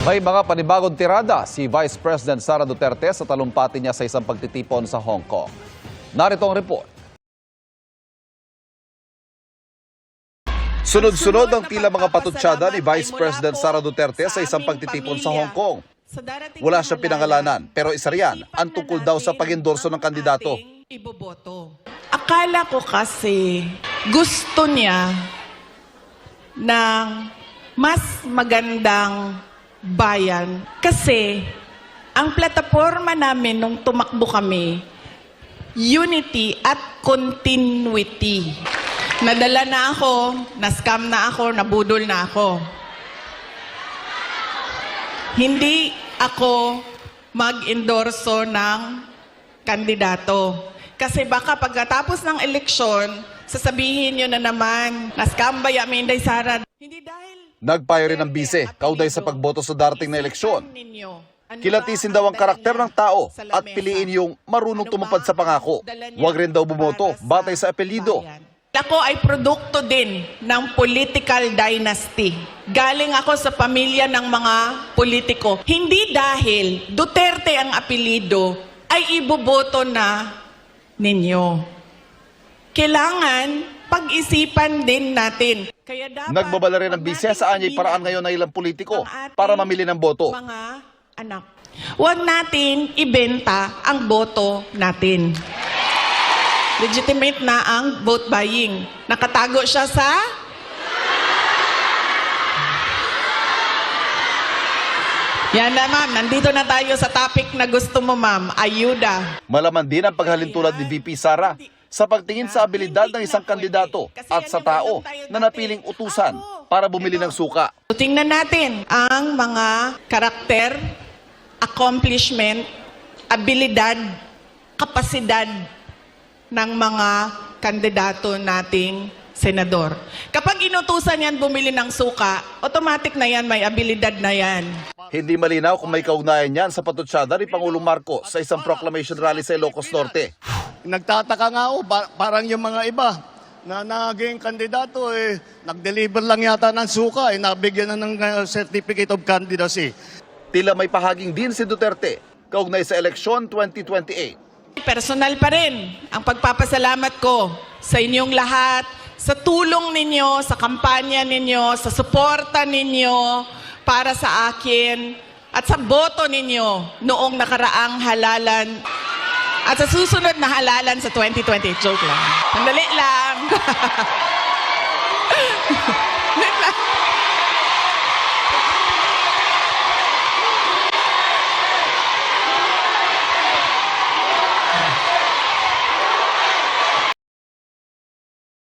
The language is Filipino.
May mga panibagong tirada si Vice President Sara Duterte sa talumpati niya sa isang pagtitipon sa Hong Kong. Narito ang report. Sunod-sunod ang tila mga patutsada ni Vice President Sara Duterte sa isang pagtitipon sa Hong Kong. Wala siyang pinangalanan, pero isa riyan ang tungkol daw sa pag-endorso ng kandidato. Akala ko kasi gusto niya ng mas magandang bayan kasi ang plataforma namin nung tumakbo kami, unity at continuity. Nadala na ako, na-scam na ako, nabudol na ako. Hindi ako mag-endorso ng kandidato. Kasi baka pagkatapos ng eleksyon, sasabihin nyo na naman, na-scam ba yamin Sara? Hindi dahil... Nagpayo rin ang bise, kauday sa pagboto sa darating na eleksyon. Kilatisin daw ang karakter ng tao at piliin yung marunong tumupad sa pangako. Huwag rin daw bumoto batay sa apelyido. bayan? Ako ay produkto din ng political dynasty. Galing ako sa pamilya ng mga politiko. Hindi dahil Duterte ang apelido ay iboboto na ninyo. Kailangan pag-isipan din natin. Kaya dapat, Nagbabala rin ang nating sa anyay paraan ngayon ng ilang politiko para mamili ng boto. Mga anak. Huwag natin ibenta ang boto natin. Legitimate na ang vote buying. Nakatago siya sa Yan na ma'am, nandito na tayo sa topic na gusto mo ma'am, ayuda. Malaman din ang paghalintulad ni VP Sara sa pagtingin sa abilidad ng isang kandidato at sa tao na napiling utusan para bumili ng suka. Tingnan natin ang mga karakter, accomplishment, abilidad, kapasidad ng mga kandidato nating senador. Kapag inutusan yan bumili ng suka, automatic na yan, may abilidad na yan. Hindi malinaw kung may kaugnayan yan sa patutsada ni Pangulong Marco sa isang proclamation rally sa Ilocos Norte. Nagtataka nga ako, pa- parang yung mga iba na naging kandidato, eh, nag-deliver lang yata ng suka, eh, nabigyan na ng uh, certificate of candidacy. Tila may pahaging din si Duterte kaugnay sa eleksyon 2028. Personal pa rin ang pagpapasalamat ko sa inyong lahat, sa tulong ninyo, sa kampanya ninyo, sa suporta ninyo para sa akin at sa boto ninyo noong nakaraang halalan at sa susunod na halalan sa 2020, joke lang. Sandali lang. Joke lang.